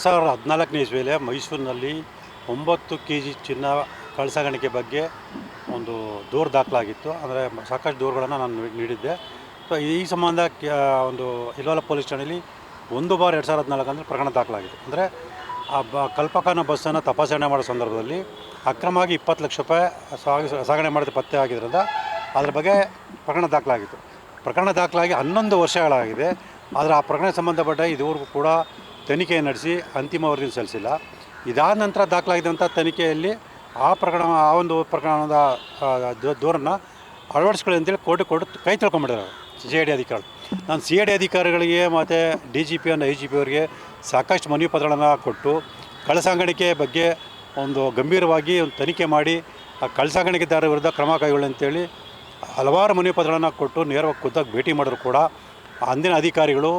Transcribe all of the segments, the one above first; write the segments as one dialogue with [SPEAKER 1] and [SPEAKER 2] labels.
[SPEAKER 1] ಎರಡು ಸಾವಿರದ ಹದಿನಾಲ್ಕನೇ ಇಸ್ವಿಯಲ್ಲಿ ಮೈಸೂರಿನಲ್ಲಿ ಒಂಬತ್ತು ಕೆ ಜಿ ಚಿನ್ನ ಕಳಸಾಗಣಿಕೆ ಬಗ್ಗೆ ಒಂದು ದೂರು ದಾಖಲಾಗಿತ್ತು. ಅಂದರೆ ಸಾಕಷ್ಟು ದೂರುಗಳನ್ನು ನಾನು ನೀಡಿದ್ದೆ. ಸೊ ಈ ಸಂಬಂಧ ಒಂದು ಇಲ್ವಾಲ ಪೊಲೀಸ್ ಠಾಣೆಯಲ್ಲಿ ಒಂದು ಬಾರ್ ಎರಡು ಸಾವಿರದ ಹದಿನಾಲ್ಕು ಅಂದರೆ ಪ್ರಕರಣ ದಾಖಲಾಗಿದೆ. ಅಂದರೆ ಆ ಬ, ಕಲ್ಪಕಾನ ಬಸ್ಸನ್ನು ತಪಾಸಣೆ ಮಾಡೋ ಸಂದರ್ಭದಲ್ಲಿ ಅಕ್ರಮವಾಗಿ ಇಪ್ಪತ್ತು ಲಕ್ಷ ರೂಪಾಯಿ ಸಾಗಿ, ಸಾಗಣೆ ಮಾಡಿದ ಪತ್ತೆ ಆಗಿದ್ದರಿಂದ ಅದ್ರ ಬಗ್ಗೆ ಪ್ರಕರಣ ದಾಖಲಾಗಿತ್ತು. ಪ್ರಕರಣ ದಾಖಲಾಗಿ ಹನ್ನೊಂದು ವರ್ಷಗಳಾಗಿದೆ. ಆದರೆ ಆ ಪ್ರಕರಣ ಸಂಬಂಧಪಟ್ಟ ಇದುವರೆಗೂ ಕೂಡ ತನಿಖೆ ನಡೆಸಿ ಅಂತಿಮ ವರದಿ ಸಲ್ಲಿಸಿಲ್ಲ. ಇದಾದ ನಂತರ ದಾಖಲಾಗಿದ್ದಂಥ ತನಿಖೆಯಲ್ಲಿ ಆ ಪ್ರಕರಣ, ಆ ಒಂದು ಪ್ರಕರಣದ ದೂರನ್ನ ಅಳವಡಿಸ್ಕೊಳ್ಳಿ ಅಂತೇಳಿ ಕೋರ್ಟ್ ಕೊಟ್ಟು ಕೈ ತಿಳ್ಕೊಂಬಿಟ್ಟಿದ್ದಾರೆ ಸಿ ಐ ಡಿ ಅಧಿಕಾರಿ ನಾನು ಸಿ ಐ ಡಿ ಅಧಿಕಾರಿಗಳಿಗೆ ಮತ್ತು ಡಿ ಜಿ ಪಿ ಅನ್ನು ಐ ಜಿ ಪಿ ಅವರಿಗೆ ಸಾಕಷ್ಟು ಮನವಿ ಪತ್ರಗಳನ್ನು ಕೊಟ್ಟು ಕಳ್ಳಸಾಗಾಣಿಕೆ ಬಗ್ಗೆ ಒಂದು ಗಂಭೀರವಾಗಿ ಒಂದು ತನಿಖೆ ಮಾಡಿ, ಆ ಕಳ್ಳಸಾಗಾಣಿಕೆದಾರರ ವಿರುದ್ಧ ಕ್ರಮ ಕೈಗೊಳ್ಳಿ ಅಂತೇಳಿ ಹಲವಾರು ಮನವಿ ಪತ್ರಗಳನ್ನು ಕೊಟ್ಟು ನೇರವಾಗಿ ಖುದ್ದಾಗಿ ಭೇಟಿ ಮಾಡಿದ್ರು ಕೂಡ. ಅಂದಿನ ಅಧಿಕಾರಿಗಳು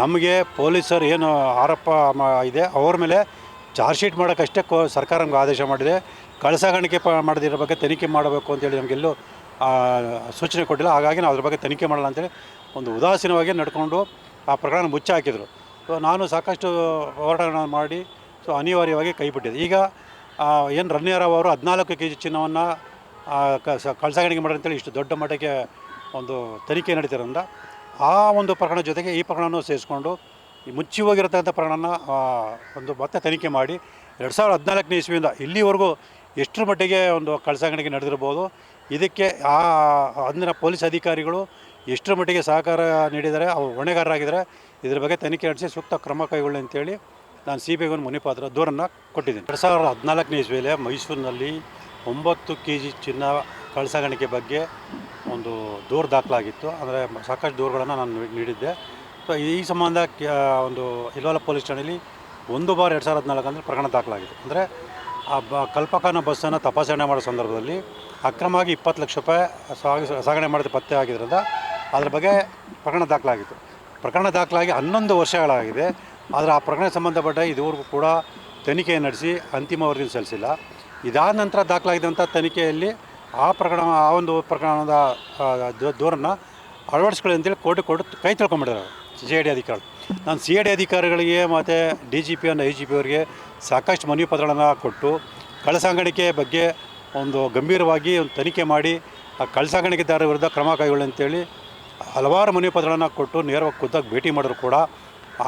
[SPEAKER 1] ನಮಗೆ ಪೊಲೀಸರು ಏನು ಆರೋಪ ಇದೆ, ಅವ್ರ ಮೇಲೆ ಚಾರ್ಜ್ ಶೀಟ್ ಮಾಡೋಕ್ಕಷ್ಟೇ ಕೋ ಸರ್ಕಾರ ನಮ್ಗೆ ಆದೇಶ ಮಾಡಿದೆ. ಕಳಸಾಗಾಣಿಕೆ ಪ ಮಾಡದಿರೋ ಬಗ್ಗೆ ತನಿಖೆ ಮಾಡಬೇಕು ಅಂತೇಳಿ ನಮಗೆಲ್ಲೂ ಸೂಚನೆ ಕೊಟ್ಟಿಲ್ಲ. ಹಾಗಾಗಿ ನಾವು ಅದ್ರ ಬಗ್ಗೆ ತನಿಖೆ ಮಾಡಲ್ಲ ಅಂತೇಳಿ ಒಂದು ಉದಾಸೀನವಾಗಿ ನಡ್ಕೊಂಡು ಆ ಪ್ರಕರಣ ಮುಚ್ಚಿ ಹಾಕಿದರು ಸೊ ನಾನು ಸಾಕಷ್ಟು ಹೋರಾಟಗಳನ್ನು ಮಾಡಿ ಸೊ ಅನಿವಾರ್ಯವಾಗಿ ಕೈಬಿಟ್ಟಿದೆ ಈಗ ಏನು ರಣ್ಯರಾವ್ ಅವರು ಹದಿನಾಲ್ಕು ಕೆ ಜಿ ಚಿನ್ನವನ್ನು ಕಳಸಾಗಾಣಿಕೆ ಮಾಡಿ ಅಂತೇಳಿ ಇಷ್ಟು ದೊಡ್ಡ ಮಟ್ಟಕ್ಕೆ ಒಂದು ತನಿಖೆ ನಡೀತಿರೋದ್ರಿಂದ ಆ ಒಂದು ಪ್ರಕರಣ ಜೊತೆಗೆ ಈ ಪ್ರಕರಣವನ್ನು ಸೇರಿಸ್ಕೊಂಡು ಮುಚ್ಚಿ ಹೋಗಿರತಕ್ಕಂಥ ಪ್ರಕರಣನ ಒಂದು ಮತ್ತೆ ತನಿಖೆ ಮಾಡಿ ಎರಡು ಸಾವಿರದ ಹದಿನಾಲ್ಕನೇ ಇಸ್ವಿಯಿಂದ ಇಲ್ಲಿವರೆಗೂ ಎಷ್ಟರ ಮಟ್ಟಿಗೆ ಒಂದು ಕಳ್ಸಾಗಾಣಿಕೆ ನಡೆದಿರ್ಬೋದು, ಇದಕ್ಕೆ ಆ ಅಂದಿನ ಪೊಲೀಸ್ ಅಧಿಕಾರಿಗಳು ಎಷ್ಟರ ಮಟ್ಟಿಗೆ ಸಹಕಾರ ನೀಡಿದ್ದಾರೆ ಅವರು ಹೊಣೆಗಾರರಾಗಿದ್ದಾರೆ, ಇದ್ರ ಬಗ್ಗೆ ತನಿಖೆ ನಡೆಸಿ ಸೂಕ್ತ ಕ್ರಮ ಕೈಗೊಳ್ಳಿ ಅಂತೇಳಿ ನಾನು ಸಿ ಬಿ ಐ ಒಂದು ಮುನಿಪಾತ್ರ ದೂರನ್ನು ಕೊಟ್ಟಿದ್ದೀನಿ. ಎರಡು ಸಾವಿರದ ಹದಿನಾಲ್ಕನೇ ಇಸ್ವಿಯಲ್ಲಿ ಮೈಸೂರಿನಲ್ಲಿ ಒಂಬತ್ತು ಕೆ ಜಿ ಚಿನ್ನ ಕಳಸಾಗಣಿಕೆ ಬಗ್ಗೆ ಒಂದು ದೂರು ದಾಖಲಾಗಿತ್ತು. ಅಂದರೆ ಸಾಕಷ್ಟು ದೂರುಗಳನ್ನು ನಾನು ನೀಡಿದ್ದೆ. ಸೊ ಈ ಸಂಬಂಧ ಒಂದು ಇಲ್ವಾಲ ಪೊಲೀಸ್ ಠಾಣೆಯಲ್ಲಿ ಒಂದು ಬಾರ್ ಎರಡು ಸಾವಿರದ ಹದಿನಾಲ್ಕು ಅಂದರೆ ಪ್ರಕರಣ ದಾಖಲಾಗಿದೆ. ಅಂದರೆ ಆ ಬ, ಕಲ್ಪಕಾನ ಬಸ್ಸನ್ನು ತಪಾಸಣೆ ಮಾಡೋ ಸಂದರ್ಭದಲ್ಲಿ ಅಕ್ರಮವಾಗಿ ಇಪ್ಪತ್ತು ಲಕ್ಷ ರೂಪಾಯಿ ಸಾಗಿ, ಸಾಗಣೆ ಮಾಡಿದ ಪತ್ತೆ ಆಗಿದ್ದರಿಂದ ಅದ್ರ ಬಗ್ಗೆ ಪ್ರಕರಣ ದಾಖಲಾಗಿತ್ತು. ಪ್ರಕರಣ ದಾಖಲಾಗಿ ಹನ್ನೊಂದು ವರ್ಷಗಳಾಗಿದೆ. ಆದರೆ ಆ ಪ್ರಕರಣ ಸಂಬಂಧಪಟ್ಟ ಇದುವರೆಗೂ ಕೂಡ ತನಿಖೆ ನಡೆಸಿ ಅಂತಿಮ ವರದಿ ಸಲ್ಲಿಸಿಲ್ಲ. ಇದಾದ ನಂತರ ದಾಖಲಾಗಿದ್ದಂಥ ತನಿಖೆಯಲ್ಲಿ ಆ ಪ್ರಕರಣ, ಆ ಒಂದು ಪ್ರಕರಣದ ದೂರನ್ನು ಅಳವಡಿಸ್ಕೊಳ್ಳಿ ಅಂತೇಳಿ ಕೋರ್ಟ್ ಕೊಟ್ಟು ಕೈ ತಿಳ್ಕೊಂಬಿಟ್ಟಿದ್ದಾರೆ ಸಿ ಐ ಡಿ ಅಧಿಕಾರಿಗಳು. ನಾನು ಸಿ ಐ ಡಿ ಅಧಿಕಾರಿಗಳಿಗೆ ಮತ್ತು D G P I G P ಅವರಿಗೆ ಸಾಕಷ್ಟು ಮನವಿ ಪತ್ರಗಳನ್ನು ಕೊಟ್ಟು ಕಳಸಾಗಾಣಿಕೆ ಬಗ್ಗೆ ಒಂದು ಗಂಭೀರವಾಗಿ ಒಂದು ತನಿಖೆ ಮಾಡಿ, ಆ ಕಳಸಾಗಾಣಿಕೆದಾರರ ವಿರುದ್ಧ ಕ್ರಮ ಕೈಗೊಳ್ಳಿ ಅಂತೇಳಿ ಹಲವಾರು ಮನವಿ ಪತ್ರಗಳನ್ನು ಕೊಟ್ಟು ನೇರವಾಗಿ ಖುದ್ದಾಗಿ ಭೇಟಿ ಮಾಡಿದ್ರು ಕೂಡ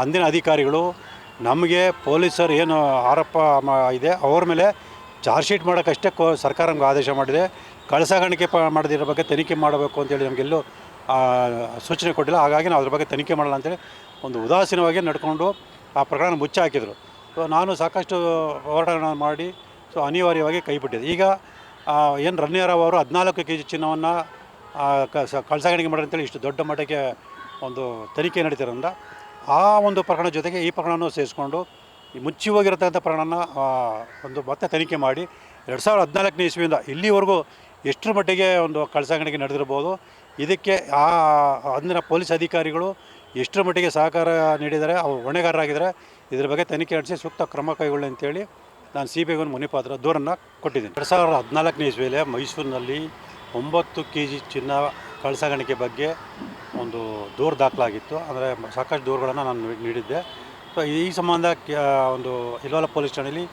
[SPEAKER 1] ಅಂದಿನ ಅಧಿಕಾರಿಗಳು ನಮಗೆ ಪೊಲೀಸರು ಏನು ಆರೋಪ ಇದೆ, ಅವ್ರ ಮೇಲೆ ಚಾರ್ಜ್ ಶೀಟ್ ಮಾಡೋಕ್ಕಷ್ಟೇ ಕೋ ಸರ್ಕಾರ ನಮ್ಗೆ ಆದೇಶ ಮಾಡಿದೆ. ಕಳಸಾಗಾಣಿಕೆ ಪ ಮಾಡದಿರೋ ಬಗ್ಗೆ ತನಿಖೆ ಮಾಡಬೇಕು ಅಂತೇಳಿ ನಮಗೆಲ್ಲೂ ಸೂಚನೆ ಕೊಟ್ಟಿಲ್ಲ. ಹಾಗಾಗಿ ನಾವು ಅದ್ರ ಬಗ್ಗೆ ತನಿಖೆ ಮಾಡಲ್ಲ ಅಂತೇಳಿ ಒಂದು ಉದಾಸೀನವಾಗಿ ನಡ್ಕೊಂಡು ಆ ಪ್ರಕರಣ ಮುಚ್ಚಿ ಹಾಕಿದರು ಸೊ ನಾನು ಸಾಕಷ್ಟು ಹೋರಾಟಗಳನ್ನು ಮಾಡಿ, ಸೊ ಅನಿವಾರ್ಯವಾಗಿ ಕೈಬಿಟ್ಟಿದೆ ಈಗ ಏನು ರನ್ಯಾರಾವ್ ಅವರು ಹದಿನಾಲ್ಕು ಕೆ ಜಿ ಚಿನ್ನವನ್ನು ಕಳಸಾಗಾಣಿಕೆ ಮಾಡಿ ಅಂತೇಳಿ ಇಷ್ಟು ದೊಡ್ಡ ಮಟ್ಟಕ್ಕೆ ಒಂದು ತನಿಖೆ ನಡೀತಿರೋದ್ರಿಂದ ಆ ಒಂದು ಪ್ರಕರಣ ಜೊತೆಗೆ ಈ ಪ್ರಕರಣವನ್ನು ಸೇರಿಸ್ಕೊಂಡು ಈ ಮುಚ್ಚಿ ಹೋಗಿರತಕ್ಕಂಥ ಪ್ರಾಣನ ಒಂದು ಮತ್ತೆ ತನಿಖೆ ಮಾಡಿ ಎರಡು ಸಾವಿರದ ಹದಿನಾಲ್ಕನೇ ಇಸ್ವಿಯಿಂದ ಇಲ್ಲಿವರೆಗೂ ಎಷ್ಟರ ಮಟ್ಟಿಗೆ ಒಂದು ಕಳಸಾಗಣಿಕೆ ನಡೆದಿರ್ಬೋದು, ಇದಕ್ಕೆ ಆ, ಅಂದಿನ ಪೊಲೀಸ್ ಅಧಿಕಾರಿಗಳು ಎಷ್ಟರ ಮಟ್ಟಿಗೆ ಸಹಕಾರ ನೀಡಿದ್ದಾರೆ ಅವರು ಹೊಣೆಗಾರರಾಗಿದ್ದಾರೆ, ಇದ್ರ ಬಗ್ಗೆ ತನಿಖೆ ನಡೆಸಿ ಸೂಕ್ತ ಕ್ರಮ ಕೈಗೊಳ್ಳಿ ಅಂತೇಳಿ ನಾನು ಸಿ ಬಿ ಐ ಒಂದು ಮುನಿಪಾತ್ರ ದೂರನ್ನು ಕೊಟ್ಟಿದ್ದೀನಿ. ಎರಡು ಸಾವಿರದ ಹದಿನಾಲ್ಕನೇ ಇಸ್ವಿಯಲ್ಲಿ ಮೈಸೂರಿನಲ್ಲಿ ಒಂಬತ್ತು ಕೆ ಜಿ ಚಿನ್ನ ಕಳಸಾಗಣಿಕೆ ಬಗ್ಗೆ ಒಂದು ದೂರು ದಾಖಲಾಗಿತ್ತು. ಅಂದರೆ ಸಾಕಷ್ಟು ದೂರುಗಳನ್ನು ನಾನು ನೀಡಿದ್ದೆ. ಈ ಸಂಬಂಧ ಒಂದು ಇಲ್ವಾಲ ಪೊಲೀಸ್ ಠಾಣೆಯಲ್ಲಿ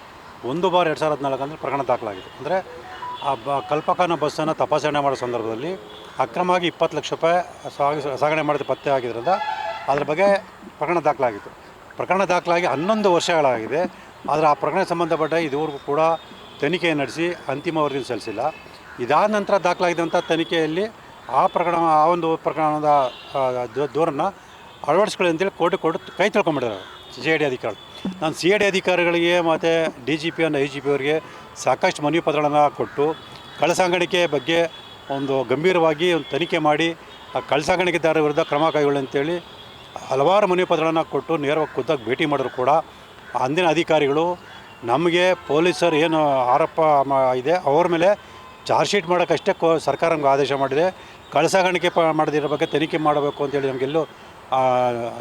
[SPEAKER 1] ಒಂದು ಬಾರ್ ಎರಡು ಸಾವಿರದ ಹದಿನಾಲ್ಕು ಅಂದರೆ ಪ್ರಕರಣ ದಾಖಲಾಗಿದೆ. ಅಂದರೆ ಆ ಬ ಕಲ್ಪಕಾನ ಬಸ್ಸನ್ನು ತಪಾಸಣೆ ಮಾಡೋ ಸಂದರ್ಭದಲ್ಲಿ ಅಕ್ರಮವಾಗಿ ಇಪ್ಪತ್ತು ಲಕ್ಷ ರೂಪಾಯಿ ಸಾಗಿ ಸಾಗಣೆ ಮಾಡಿದ ಪತ್ತೆ ಆಗಿದ್ದರಿಂದ ಅದ್ರ ಬಗ್ಗೆ ಪ್ರಕರಣ ದಾಖಲಾಗಿತ್ತು. ಪ್ರಕರಣ ದಾಖಲಾಗಿ ಹನ್ನೊಂದು ವರ್ಷಗಳಾಗಿದೆ. ಆದರೆ ಆ ಪ್ರಕರಣ ಸಂಬಂಧಪಟ್ಟ ಇದುವರೆಗೂ ಕೂಡ ತನಿಖೆ ನಡೆಸಿ ಅಂತಿಮ ವರದಿ ಸಲ್ಲಿಸಿಲ್ಲ. ಇದಾದ ನಂತರ ದಾಖಲಾಗಿದ್ದಂಥ ತನಿಖೆಯಲ್ಲಿ ಆ ಪ್ರಕರಣ, ಆ ಒಂದು ಪ್ರಕರಣದ ದೂರನ್ನು ಅಳವಡಿಸ್ಕೊಳ್ಳಿ ಅಂತೇಳಿ ಕೋರ್ಟ್ ಕೊಟ್ಟು ಕೈ ತಿಳ್ಕೊಂಬಿಟ್ಟಿದ್ದಾರೆ ಸಿ ಐ ಡಿ ಅಧಿಕಾರಿ. ನಾನು ಸಿ ಐ ಡಿ ಅಧಿಕಾರಿಗಳಿಗೆ ಮತ್ತು D G P I G P ಅವರಿಗೆ ಸಾಕಷ್ಟು ಮನವಿ ಪತ್ರಗಳನ್ನು ಕೊಟ್ಟು ಕಳಸಾಗಾಣಿಕೆ ಬಗ್ಗೆ ಒಂದು ಗಂಭೀರವಾಗಿ ಒಂದು ತನಿಖೆ ಮಾಡಿ ಆ ಕಳಸಾಗಾಣಿಕೆದಾರರ ವಿರುದ್ಧ ಕ್ರಮ ಕೈಗೊಳ್ಳಿ ಅಂತೇಳಿ ಹಲವಾರು ಮನವಿ ಪತ್ರಗಳನ್ನು ಕೊಟ್ಟು ನೇರವಾಗಿ ಖುದ್ದಾಗಿ ಭೇಟಿ ಮಾಡಿದ್ರು ಕೂಡ ಅಂದಿನ ಅಧಿಕಾರಿಗಳು ನಮಗೆ ಪೊಲೀಸರು ಏನು ಆರೋಪ ಇದೆ ಅವ್ರ ಮೇಲೆ ಚಾರ್ಜ್ ಶೀಟ್ ಮಾಡೋಕ್ಕಷ್ಟೇ ಕೋ ಸರ್ಕಾರ ನಮ್ಗೆ ಆದೇಶ ಮಾಡಿದೆ. ಕಳಸಾಗಾಣಿಕೆ ಪ ಮಾಡದಿರೋ ಬಗ್ಗೆ ತನಿಖೆ ಮಾಡಬೇಕು ಅಂತೇಳಿ ನಮಗೆಲ್ಲೂ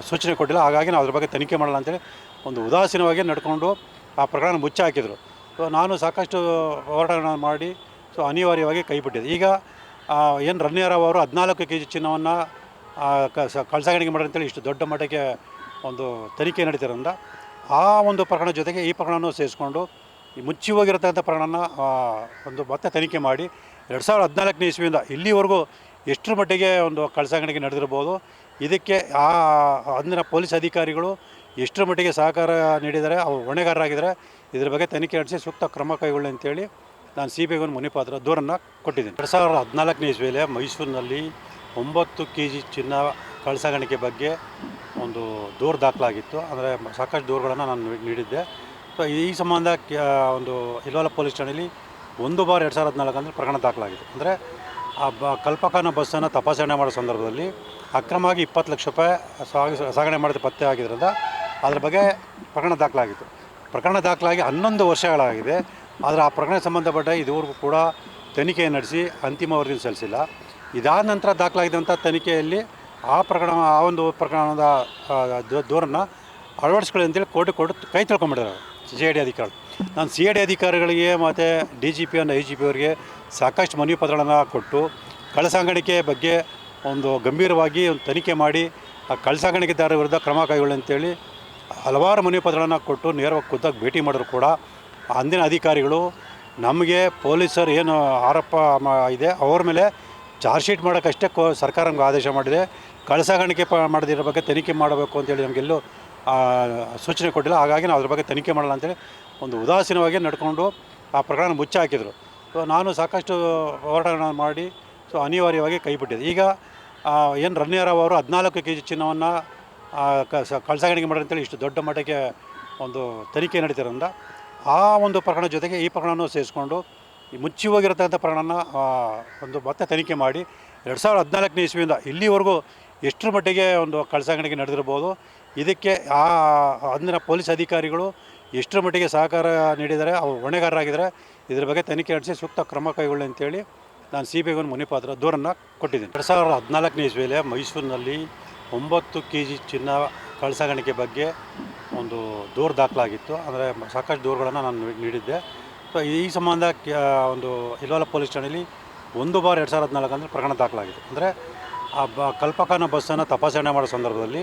[SPEAKER 1] ಸೂಚನೆ ಕೊಟ್ಟಿಲ್ಲ. ಹಾಗಾಗಿ ನಾವು ಅದ್ರ ಬಗ್ಗೆ ತನಿಖೆ ಮಾಡಲ್ಲ ಅಂತೇಳಿ ಒಂದು ಉದಾಸೀನವಾಗಿ ನಡ್ಕೊಂಡು ಆ ಪ್ರಕರಣ ಮುಚ್ಚಿ ಹಾಕಿದರು ಸೊ ನಾನು ಸಾಕಷ್ಟು ಹೋರಾಟಗಳನ್ನು ಮಾಡಿ ಸೊ ಅನಿವಾರ್ಯವಾಗಿ ಕೈಬಿಟ್ಟಿದೆ ಈಗ ಏನು ರಣ್ಯರಾವ್ ಅವರು ಹದಿನಾಲ್ಕು ಕೆ ಜಿ ಚಿನ್ನವನ್ನು ಕಳ್ಸಾಗಣಿಗೆ ಮಾಡಿ ಅಂತೇಳಿ ಇಷ್ಟು ದೊಡ್ಡ ಮಟ್ಟಕ್ಕೆ ಒಂದು ತನಿಖೆ ನಡೀತಿರೋದ್ರಿಂದ ಆ ಒಂದು ಪ್ರಕರಣ ಜೊತೆಗೆ ಈ ಪ್ರಕರಣವನ್ನು ಸೇರಿಸ್ಕೊಂಡು ಮುಚ್ಚಿ ಹೋಗಿರತಕ್ಕಂಥ ಪ್ರಕರಣನ ಒಂದು ಮತ್ತೆ ತನಿಖೆ ಮಾಡಿ. ಎರಡು ಸಾವಿರದ ಹದಿನಾಲ್ಕನೇ ಇಸ್ವಿಯಿಂದ ಇಲ್ಲಿವರೆಗೂ ಎಷ್ಟರ ಮಟ್ಟಿಗೆ ಒಂದು ಕಳಸಾಗಣಿಕೆ ನಡೆದಿರ್ಬೋದು ಇದಕ್ಕೆ ಆ ಅಂದಿನ ಪೊಲೀಸ್ ಅಧಿಕಾರಿಗಳು ಎಷ್ಟರ ಮಟ್ಟಿಗೆ ಸಹಕಾರ ನೀಡಿದ್ದಾರೆ ಅವರು ಹೊಣೆಗಾರರಾಗಿದ್ದಾರೆ. ಇದ್ರ ಬಗ್ಗೆ ತನಿಖೆ ನಡೆಸಿ ಸೂಕ್ತ ಕ್ರಮ ಕೈಗೊಳ್ಳಿ ಅಂತೇಳಿ ನಾನು ಸಿ ಬಿ ಐಗೆ ಒಂದು ಮನವಿ ಪಾತ್ರ ದೂರನ್ನು ಕೊಟ್ಟಿದ್ದೀನಿ. ಎರಡು ಸಾವಿರದ ಹದಿನಾಲ್ಕನೇ ಮೈಸೂರಿನಲ್ಲಿ ಒಂಬತ್ತು ಕೆ ಜಿ ಚಿನ್ನ ಕಳಸಾಗಣಿಕೆ ಬಗ್ಗೆ ಒಂದು ದೂರು ದಾಖಲಾಗಿತ್ತು. ಅಂದರೆ ಸಾಕಷ್ಟು ದೂರುಗಳನ್ನು ನಾನು ನೀಡಿದ್ದೆ. ಸೊ ಈ ಸಂಬಂಧ ಒಂದು ಇಲ್ವಾಲ ಪೊಲೀಸ್ ಠಾಣೆಯಲ್ಲಿ ಒಂದು ಬಾರ್ ಎರಡು ಸಾವಿರದ ಹದಿನಾಲ್ಕು ಅಂದರೆ ಪ್ರಕರಣ ದಾಖಲಾಗಿದೆ. ಅಂದರೆ ಆ ಬ ಕಲ್ಪಕಾನ ಬಸ್ಸನ್ನು ತಪಾಸಣೆ ಮಾಡೋ ಸಂದರ್ಭದಲ್ಲಿ ಅಕ್ರಮವಾಗಿ ಇಪ್ಪತ್ತು ಲಕ್ಷ ರೂಪಾಯಿ ಸಾಗಿ ಸಾಗಣೆ ಮಾಡಿದ ಪತ್ತೆ ಆಗಿದ್ದರಿಂದ ಅದ್ರ ಬಗ್ಗೆ ಪ್ರಕರಣ ದಾಖಲಾಗಿತ್ತು. ಪ್ರಕರಣ ದಾಖಲಾಗಿ ಹನ್ನೊಂದು ವರ್ಷಗಳಾಗಿದೆ. ಆದರೆ ಆ ಪ್ರಕರಣ ಸಂಬಂಧಪಟ್ಟ ಇದುವರೆಗೂ ಕೂಡ ತನಿಖೆ ನಡೆಸಿ ಅಂತಿಮ ವರದಿ ಸಲ್ಲಿಸಿಲ್ಲ. ಇದಾದ ನಂತರ ದಾಖಲಾಗಿದ್ದಂಥ ತನಿಖೆಯಲ್ಲಿ ಆ ಪ್ರಕರಣ, ಆ ಒಂದು ಪ್ರಕರಣದ ದೂರನ್ನು ಅಳವಡಿಸ್ಕೊಳ್ಳಿ ಅಂತೇಳಿ ಕೋರ್ಟ್ ಕೊಟ್ಟು ಕೈ ತಿಳ್ಕೊಂಬಿಟ್ಟಿದ್ದಾರೆ ಸಿ ಐ ಡಿ ಅಧಿಕಾರಿ ನಾನು ಸಿ ಐ ಡಿ ಅಧಿಕಾರಿಗಳಿಗೆ ಮತ್ತು ಡಿ ಜಿ ಪಿ ಅನ್ನು ಐ ಜಿ ಪಿ ಅವರಿಗೆ ಸಾಕಷ್ಟು ಮನವಿ ಪತ್ರಗಳನ್ನು ಕೊಟ್ಟು ಕಳಸಾಗಣಿಕೆ ಬಗ್ಗೆ ಒಂದು ಗಂಭೀರವಾಗಿ ಒಂದು ತನಿಖೆ ಮಾಡಿ ಆ ಕಳಸಾಗಣಿಕೆದಾರರ ವಿರುದ್ಧ ಕ್ರಮ ಕೈಗೊಳ್ಳಿ ಅಂತೇಳಿ ಹಲವಾರು ಮನವಿ ಪತ್ರಗಳನ್ನು ಕೊಟ್ಟು ನೇರವಾಗಿ ಖುದ್ದಾಗಿ ಭೇಟಿ ಮಾಡಿದ್ರು ಕೂಡ ಅಂದಿನ ಅಧಿಕಾರಿಗಳು ನಮಗೆ ಪೊಲೀಸರು ಏನು ಆರೋಪ ಇದೆ ಅವ್ರ ಮೇಲೆ ಚಾರ್ಜ್ ಶೀಟ್ ಮಾಡೋಕ್ಕಷ್ಟೇ ಕೋ ಸರ್ಕಾರ ನಮ್ಗೆ ಆದೇಶ ಮಾಡಿದೆ. ಕಳಸಾಗಾಣಿಕೆ ಪ ಮಾಡದಿರೋ ಬಗ್ಗೆ ತನಿಖೆ ಮಾಡಬೇಕು ಅಂತೇಳಿ ನಮಗೆಲ್ಲೂ ಸೂಚನೆ ಕೊಟ್ಟಿಲ್ಲ. ಹಾಗಾಗಿ ನಾವು ಅದ್ರ ಬಗ್ಗೆ ತನಿಖೆ ಮಾಡಲ್ಲ ಅಂತೇಳಿ ಒಂದು ಉದಾಸೀನವಾಗಿ ನಡ್ಕೊಂಡು ಆ ಪ್ರಕರಣ ಮುಚ್ಚಿ ಹಾಕಿದರು ಸೊ ನಾನು ಸಾಕಷ್ಟು ಹೋರಾಟಗಳನ್ನು ಮಾಡಿ ಸೊ ಅನಿವಾರ್ಯವಾಗಿ ಕೈಬಿಟ್ಟಿದೆ ಈಗ ಏನು ರನ್ಯಾರಾವ್ ಅವರು ಹದಿನಾಲ್ಕು ಕೆ ಜಿ ಚಿನ್ನವನ್ನು ಕಳ್ಸಾಗಣಿಗೆ ಮಾಡಿ ಅಂತೇಳಿ ಇಷ್ಟು ದೊಡ್ಡ ಮಟ್ಟಕ್ಕೆ ಒಂದು ತನಿಖೆ ನಡೀತಿರೋದ್ರಿಂದ ಆ ಒಂದು ಪ್ರಕರಣ ಜೊತೆಗೆ ಈ ಪ್ರಕರಣವನ್ನು ಸೇರಿಸ್ಕೊಂಡು ಈ ಮುಚ್ಚಿ ಹೋಗಿರತಕ್ಕಂಥ ಪ್ರಕರಣನ ಒಂದು ಮತ್ತೆ ತನಿಖೆ ಮಾಡಿ ಎರಡು ಸಾವಿರದ ಹದಿನಾಲ್ಕನೇ ಇಸ್ವಿಯಿಂದ ಇಲ್ಲಿವರೆಗೂ ಎಷ್ಟರ ಮಟ್ಟಿಗೆ ಒಂದು ಕಳಸಾಗಣಿಕೆ ನಡೆದಿರ್ಬೋದು ಇದಕ್ಕೆ ಆ ಅಂದಿನ ಪೊಲೀಸ್ ಅಧಿಕಾರಿಗಳು ಎಷ್ಟರ ಮಟ್ಟಿಗೆ ಸಹಕಾರ ನೀಡಿದ್ದಾರೆ ಅವರು ಹೊಣೆಗಾರರಾಗಿದ್ದಾರೆ. ಇದರ ಬಗ್ಗೆ ತನಿಖೆ ನಡೆಸಿ ಸೂಕ್ತ ಕ್ರಮ ಕೈಗೊಳ್ಳಿ ಅಂತೇಳಿ ನಾನು ಸಿ ಬಿ ಐಗೊಂದು ಒಂದು ಮನವಿ ಪಾತ್ರ ದೂರನ್ನು ಕೊಟ್ಟಿದ್ದೀನಿ. ಎರಡು ಸಾವಿರದ ಹದಿನಾಲ್ಕನೇ ಇಸ್ವಿಯಲ್ಲಿ ಮೈಸೂರಿನಲ್ಲಿ ಒಂಬತ್ತು ಕೆ ಜಿ ಚಿನ್ನ ಕಳಸಾಗಣಿಕೆ ಬಗ್ಗೆ ಒಂದು ದೂರು ದಾಖಲಾಗಿತ್ತು. ಅಂದರೆ ಸಾಕಷ್ಟು ದೂರುಗಳನ್ನು ನಾನು ನೀಡಿದ್ದೆ. ಸೊ ಈ ಸಂಬಂಧ ಒಂದು ಇಲ್ವಾಲ ಪೊಲೀಸ್ ಠಾಣೆಯಲ್ಲಿ ಒಂದು ಬಾರ್ ಎರಡು ಸಾವಿರದ ಹದಿನಾಲ್ಕು ಅಂದರೆ ಪ್ರಕರಣ ದಾಖಲಾಗಿದೆ. ಅಂದರೆ ಆ ಬ ಕಲ್ಪಕಾನ ಬಸ್ಸನ್ನು ತಪಾಸಣೆ ಮಾಡೋ ಸಂದರ್ಭದಲ್ಲಿ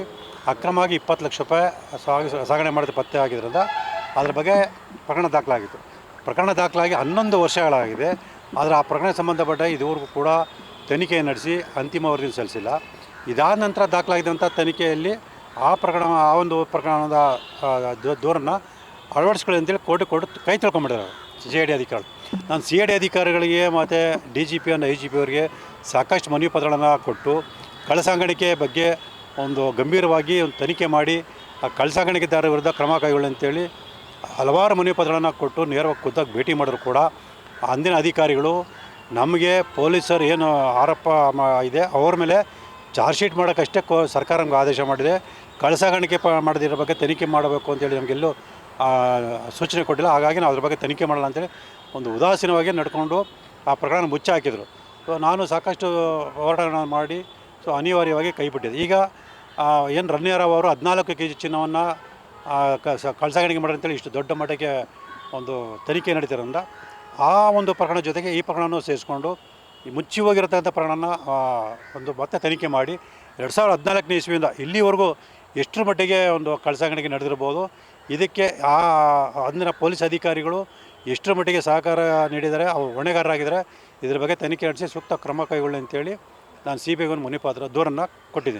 [SPEAKER 1] ಅಕ್ರಮವಾಗಿ ಇಪ್ಪತ್ತು ಲಕ್ಷ ರೂಪಾಯಿ ಸಾಗಿ ಸಾಗಣೆ ಮಾಡಿದ ಪತ್ತೆ ಆಗಿದ್ದರಿಂದ ಅದರ ಬಗ್ಗೆ ಪ್ರಕರಣ ದಾಖಲಾಗಿತ್ತು. ಪ್ರಕರಣ ದಾಖಲಾಗಿ ಹನ್ನೊಂದು ವರ್ಷಗಳಾಗಿದೆ. ಆದರೆ ಆ ಪ್ರಕರಣ ಸಂಬಂಧಪಟ್ಟ ಇದುವರೆಗೂ ಕೂಡ ತನಿಖೆ ನಡೆಸಿ ಅಂತಿಮ ವರದಿ ಸಲ್ಲಿಸಿಲ್ಲ. ಇದಾದ ನಂತರ ದಾಖಲಾಗಿದ್ದಂಥ ತನಿಖೆಯಲ್ಲಿ ಆ ಪ್ರಕರಣ, ಆ ಒಂದು ಪ್ರಕರಣದ ದೂರನ್ನು ಅಳವಡಿಸ್ಕೊಳ್ಳಿ ಅಂತೇಳಿ ಕೋರ್ಟ್ ಕೊಟ್ಟು ಕೈ ತಿಳ್ಕೊಂಬಿಟ್ಟಿದ್ದಾರೆ ಸಿ ಐ ಡಿ ಅಧಿಕಾರಿ. ನಾನು ಸಿ ಐ ಡಿ ಅಧಿಕಾರಿಗಳಿಗೆ ಮತ್ತು D G P I G P ಅವರಿಗೆ ಸಾಕಷ್ಟು ಮನವಿ ಪತ್ರಗಳನ್ನು ಕೊಟ್ಟು ಕಳಸಾಗಣಿಕೆ ಬಗ್ಗೆ ಒಂದು ಗಂಭೀರವಾಗಿ ಒಂದು ತನಿಖೆ ಮಾಡಿ ಆ ಕಳಸಾಗಣಿಕೆದಾರರ ವಿರುದ್ಧ ಕ್ರಮ ಕೈಗೊಳ್ಳಿ ಅಂತೇಳಿ ಹಲವಾರು ಮನವಿ ಪತ್ರಗಳನ್ನು ಕೊಟ್ಟು ನೇರವಾಗಿ ಖುದ್ದಾಗಿ ಭೇಟಿ ಮಾಡಿದ್ರು ಕೂಡ. ಅಂದಿನ ಅಧಿಕಾರಿಗಳು ನಮಗೆ ಪೊಲೀಸರು ಏನು ಆರೋಪ ಇದೆ, ಅವ್ರ ಮೇಲೆ ಚಾರ್ಜ್ ಶೀಟ್ ಮಾಡೋಕ್ಕಷ್ಟೇ ಕೋ ಸರ್ಕಾರ ನಮ್ಗೆ ಆದೇಶ ಮಾಡಿದೆ. ಕಳಸಾಗಣಿಕೆ ಪ ಮಾಡದಿರೋ ಬಗ್ಗೆ ತನಿಖೆ ಮಾಡಬೇಕು ಅಂತೇಳಿ ನಮಗೆಲ್ಲೂ ಸೂಚನೆ ಕೊಟ್ಟಿಲ್ಲ. ಹಾಗಾಗಿ ನಾವು ಅದ್ರ ಬಗ್ಗೆ ತನಿಖೆ ಮಾಡಲ್ಲ ಅಂತೇಳಿ ಒಂದು ಉದಾಸೀನವಾಗಿ ನಡ್ಕೊಂಡು ಆ ಪ್ರಕರಣ ಮುಚ್ಚಿ ಹಾಕಿದರು ಸೊ ನಾನು ಸಾಕಷ್ಟು ಹೋರಾಟಗಳನ್ನು ಮಾಡಿ, ಸೊ ಅನಿವಾರ್ಯವಾಗಿ ಕೈಬಿಟ್ಟಿದೆ ಈಗ ಏನು ರನ್ಯಾರಾವ್ ಅವರು ಹದಿನಾಲ್ಕು ಕೆ ಜಿ ಚಿನ್ನವನ್ನು ಕಳ್ಸಾಗಣಿಗೆ ಮಾಡಿ ಅಂತೇಳಿ ಇಷ್ಟು ದೊಡ್ಡ ಮಟ್ಟಕ್ಕೆ ಒಂದು ತನಿಖೆ ನಡೀತಿರೋದ್ರಿಂದ ಆ ಒಂದು ಪ್ರಕರಣ ಜೊತೆಗೆ ಈ ಪ್ರಕರಣವನ್ನು ಸೇರಿಸ್ಕೊಂಡು ಮುಚ್ಚಿ ಹೋಗಿರತಕ್ಕಂಥ ಪ್ರಕರಣನ ಒಂದು ಮತ್ತೆ ತನಿಖೆ ಮಾಡಿ, ಎರಡು ಸಾವಿರದ ಹದಿನಾಲ್ಕನೇ ಇಸ್ವಿಯಿಂದ ಇಲ್ಲಿವರೆಗೂ ಎಷ್ಟರ ಮಟ್ಟಿಗೆ ಒಂದು ಕಳಸಾಗಣಿಕೆ ನಡೆದಿರ್ಬೋದು ಇದಕ್ಕೆ ಆ ಅಂದಿನ ಪೊಲೀಸ್ ಅಧಿಕಾರಿಗಳು ಎಷ್ಟರ ಮಟ್ಟಿಗೆ ಸಹಕಾರ ನೀಡಿದ್ದಾರೆ ಅವರು ಹೊಣೆಗಾರರಾಗಿದ್ದಾರೆ. ಇದ್ರ ಬಗ್ಗೆ ತನಿಖೆ ನಡೆಸಿ ಸೂಕ್ತ ಕ್ರಮ ಕೈಗೊಳ್ಳಿ ಅಂತೇಳಿ ನಾನು ಸಿ ಬಿ ಐಗೊಂದು ಮುನಿಪಾತ್ರ ದೂರನ್ನು ಕೊಟ್ಟಿದ್ದೀನಿ.